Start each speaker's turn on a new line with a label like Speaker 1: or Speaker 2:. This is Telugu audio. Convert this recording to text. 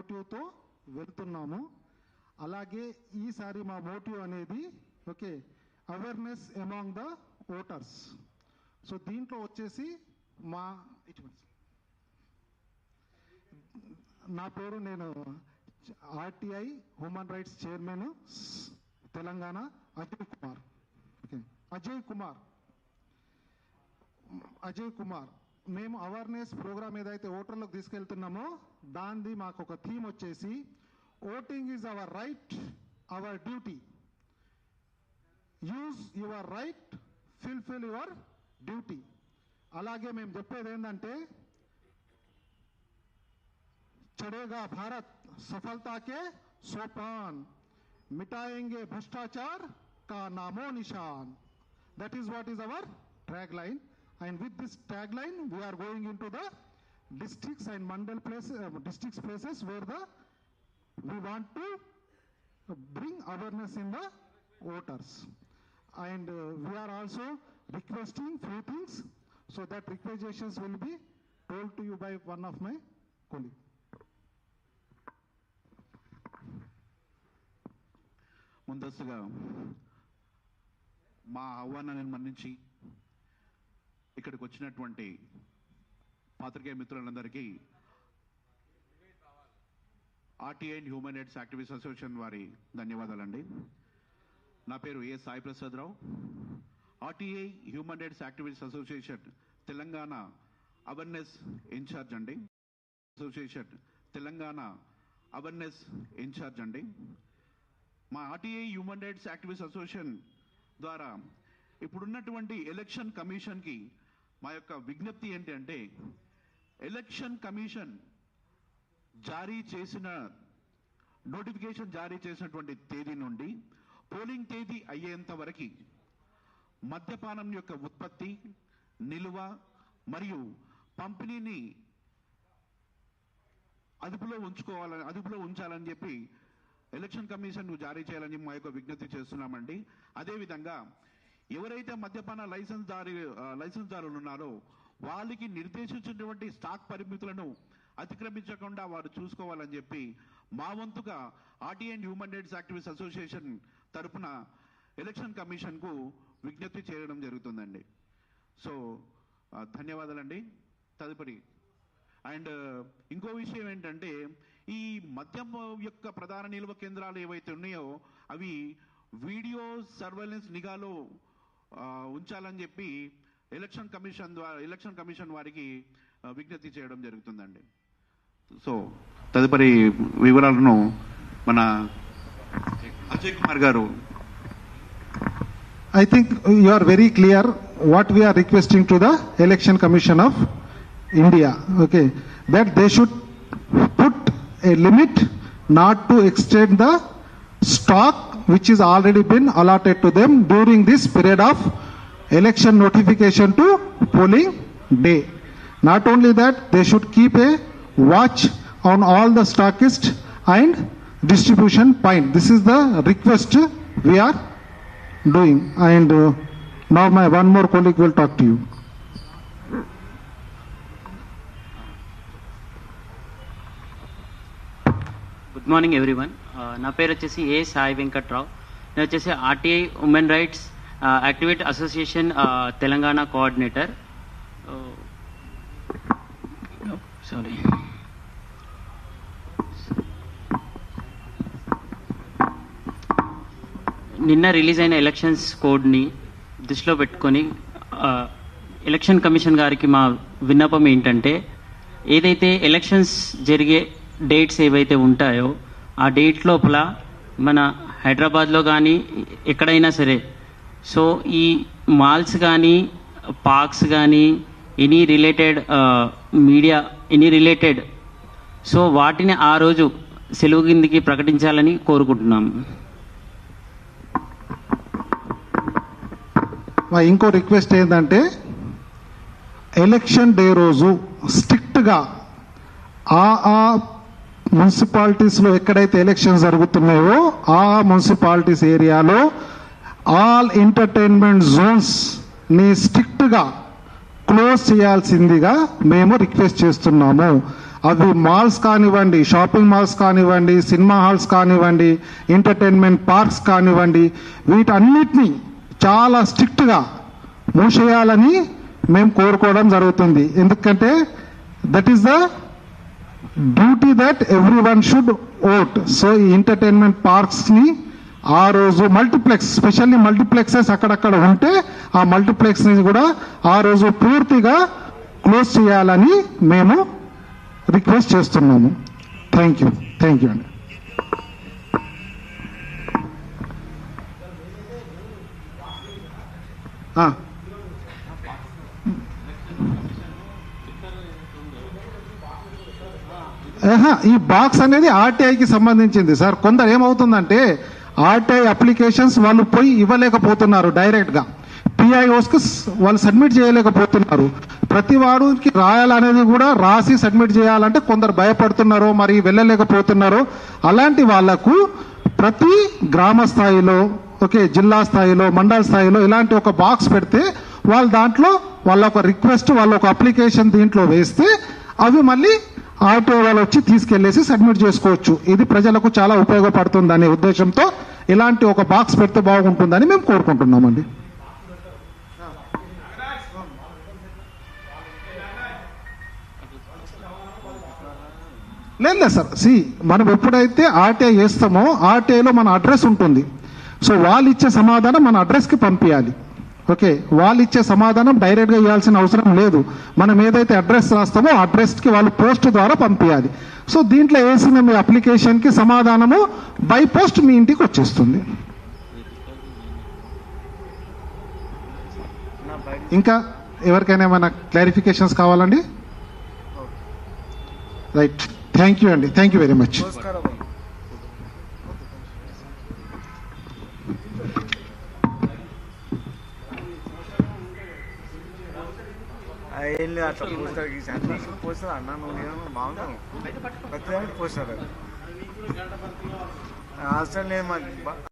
Speaker 1: మోటివ్తో వెళ్తున్నాము. అలాగే ఈసారి మా మోటివ్ అనేది okay awareness among the voters so దీంట్లో వచ్చేసి మా నా పేరు నేను RTI human rights chairman Telangana Ajay Kumar. Okay Ajay Kumar. Ajay Kumar. మేము అవేర్నెస్ ప్రోగ్రామ్ ఏదైతే ఓటర్లకు తీసుకెళ్తున్నామో దాన్ని మాకు ఒక థీమ్ వచ్చేసి voting is our right our duty use your right fulfil your duty అలాగే మేము చెప్పేది ఏంటంటే చడేగా భారత్ సఫలతాకే సోపాన్. మిటాయింగే భ్రష్టాచార్ కా నామో నిషాన్. That is what is our track line and with this tagline we are going into the districts and mandal places uh, districts places where the we want to bring awareness in the voters and uh, we are also requesting few things so that requisitions will be told to you by one of my colleague
Speaker 2: ముందస్తుగా మా ఆహ్వానాన్ని మన్నించి ఇక్కడికి వచ్చినటువంటి పాత్రికేయ మిత్రులందరికీ RTI and human rights activist association వారి ధన్యవాదాలండి. నా పేరు A Sai Prasadarao RTI human rights activist association Telangana awareness incharge అండి. అసోసియేషన్ తెలంగాణ అవేర్నెస్ ఇన్ఛార్జ్ అండి. మా RTI human rights activist association ద్వారా ఇప్పుడున్నటువంటి ఎలక్షన్ కమిషన్కి మా యొక్క విజ్ఞప్తి ఏంటి అంటే ఎలక్షన్ కమిషన్ జారీ చేసిన నోటిఫికేషన్ జారీ చేసినటువంటి తేదీ నుండి పోలింగ్ తేదీ అయ్యేంత వరకు మద్యపానం యొక్క ఉత్పత్తి నిల్వ మరియు పంపిణీని అదుపులో ఉంచుకోవాలని అదుపులో ఉంచాలని చెప్పి ఎలక్షన్ కమిషన్ జారీ చేయాలని మా యొక్క విజ్ఞప్తి చేస్తున్నామండి. అదేవిధంగా ఎవరైతే మద్యపాన లైసెన్స్ దారి లైసెన్స్ దారులు ఉన్నారో వాళ్ళకి నిర్దేశించినటువంటి స్టాక్ పరిమితులను అతిక్రమించకుండా వారు చూసుకోవాలని చెప్పి మా వంతుగా RTI and human rights activist association తరపున ఎలక్షన్ కమిషన్కు విజ్ఞప్తి చేయడం జరుగుతుందండి. సో ధన్యవాదాలండి. తదుపరి అండ్ ఇంకో విషయం ఏంటంటే ఈ మద్యం యొక్క ప్రధాన నిల్వ కేంద్రాలు ఏవైతే ఉన్నాయో అవి వీడియో సర్వేలెన్స్ నిఘాలో ఉంచాలని చెప్పి ఎలక్షన్ కమిషన్ ద్వారా ఎలక్షన్ కమిషన్ వారికి విజ్ఞప్తి చేయడం జరుగుతుందండి. సో తదుపరి వివరాలను మన అజయ్ కుమార్ గారు.
Speaker 1: I think you are very clear what we are requesting to the election commission of India okay that they should put a limit not to extend the stock which is already been allotted to them during this period of election notification to polling day. Not only that, they should keep a watch on all the stockist and distribution point. This is the request we are doing. And uh, now my one more colleague will talk to you.
Speaker 3: Good morning everyone. నా పేరు వచ్చేసి ఏ సాయి వెంకట్రావు. నేను వచ్చేసి RTI women rights activate association Telangana coordinator. Sorry నిన్న రిలీజ్ అయిన ఎలక్షన్స్ కోడ్ని దృష్టిలో పెట్టుకొని ఎలక్షన్ కమిషన్ గారికి మా విన్నపం ఏంటంటే ఏదైతే ఎలక్షన్స్ జరిగే డేట్స్ ఏవైతే ఉంటాయో ఆ డేట్ లోపల మన హైదరాబాద్లో కానీ ఎక్కడైనా సరే. సో ఈ మాల్స్ కానీ పార్క్స్ కానీ any related media any related so వాటిని ఆ రోజు సెలవు కిందికి ప్రకటించాలని కోరుకుంటున్నాము
Speaker 1: ఇంకో రిక్వెస్ట్ ఏంటంటే ఎలక్షన్ డే రోజు స్ట్రిక్ట్గా ఆ ఆ మున్సిపాలిటీస్లో ఎక్కడైతే ఎలక్షన్స్ జరుగుతున్నాయో ఆ మున్సిపాలిటీస్ ఏరియాలో ఆల్ ఎంటర్టైన్మెంట్ జోన్స్ని స్ట్రిక్ట్గా క్లోజ్ చేయాల్సిందిగా మేము రిక్వెస్ట్ చేస్తున్నాము. అవి మాల్స్ కానివ్వండి షాపింగ్ మాల్స్ కానివ్వండి సినిమా హాల్స్ కానివ్వండి ఎంటర్టైన్మెంట్ పార్క్స్ కానివ్వండి వీటన్నిటినీ చాలా స్ట్రిక్ట్గా మూసేయాలని మేము కోరుకోవడం జరుగుతుంది. ఎందుకంటే that is the duty that everyone should vote so ఈ ఎంటర్టైన్మెంట్ పార్క్స్ని ఆ రోజు మల్టీప్లెక్స్ స్పెషల్లీ మల్టీప్లెక్సెస్ అక్కడక్కడ ఉంటే ఆ మల్టీప్లెక్స్ని కూడా ఆ రోజు పూర్తిగా క్లోజ్ చేయాలని మేము రిక్వెస్ట్ చేస్తున్నాము. థ్యాంక్ యూ థ్యాంక్ యూ అండి ఆ. ఈ బాక్స్ అనేది ఆర్టీఐకి సంబంధించింది. సార్ కొందరు ఏమవుతుందంటే ఆర్టీఐ అప్లికేషన్స్ వాళ్ళు పోయి ఇవ్వలేకపోతున్నారు డైరెక్ట్గా పిఐఓస్కి వాళ్ళు సబ్మిట్ చేయలేకపోతున్నారు. ప్రతి వాడికి రాయాలనేది కూడా రాసి సబ్మిట్ చేయాలంటే కొందరు భయపడుతున్నారో మరి వెళ్ళలేకపోతున్నారో అలాంటి వాళ్ళకు ప్రతి గ్రామ స్థాయిలో ఓకే జిల్లా స్థాయిలో మండల స్థాయిలో ఇలాంటి ఒక బాక్స్ పెడితే వాళ్ళు దాంట్లో వాళ్ళ ఒక రిక్వెస్ట్ వాళ్ళ ఒక అప్లికేషన్ దీంట్లో వేస్తే అవి మళ్ళీ ఆటో వాళ్ళు వచ్చి తీసుకెళ్ళేసి సబ్మిట్ చేసుకోవచ్చు. ఇది ప్రజలకు చాలా ఉపయోగపడుతుంది అనే ఉద్దేశంతో ఇలాంటి ఒక బాక్స్ పెడితే బాగుంటుందని మేము కోరుకుంటున్నామండి. లేదు లేదు సార్. సి మనం ఎప్పుడైతే ఆర్టీఐ వేస్తామో ఆర్టీఐలో మన అడ్రస్ ఉంటుంది. సో వాళ్ళు ఇచ్చే సమాధానం మన అడ్రస్కి పంపించాలి ఓకే వాళ్ళు ఇచ్చే సమాధానం డైరెక్ట్గా ఇవ్వాల్సిన అవసరం లేదు. మనం ఏదైతే అడ్రస్ రాస్తామో ఆ అడ్రస్కి వాళ్ళు పోస్ట్ ద్వారా పంపించాలి సో దీంట్లో వేసిన మీ అప్లికేషన్కి సమాధానము బై పోస్ట్ మీ ఇంటికి వచ్చేస్తుంది. ఇంకా ఎవరికైనా ఏమైనా క్లారిఫికేషన్స్ కావాలండి? రైట్. థ్యాంక్ యూ అండి. Thank you very much.
Speaker 4: ఏం లేదు అట్లా పోస్టర్ గీసి. అన్ని పోస్టర్ అన్న నువ్వు నేను బాగున్నావు ప్రతిదానికి పోస్టర్ అవసరం లేదు మాకు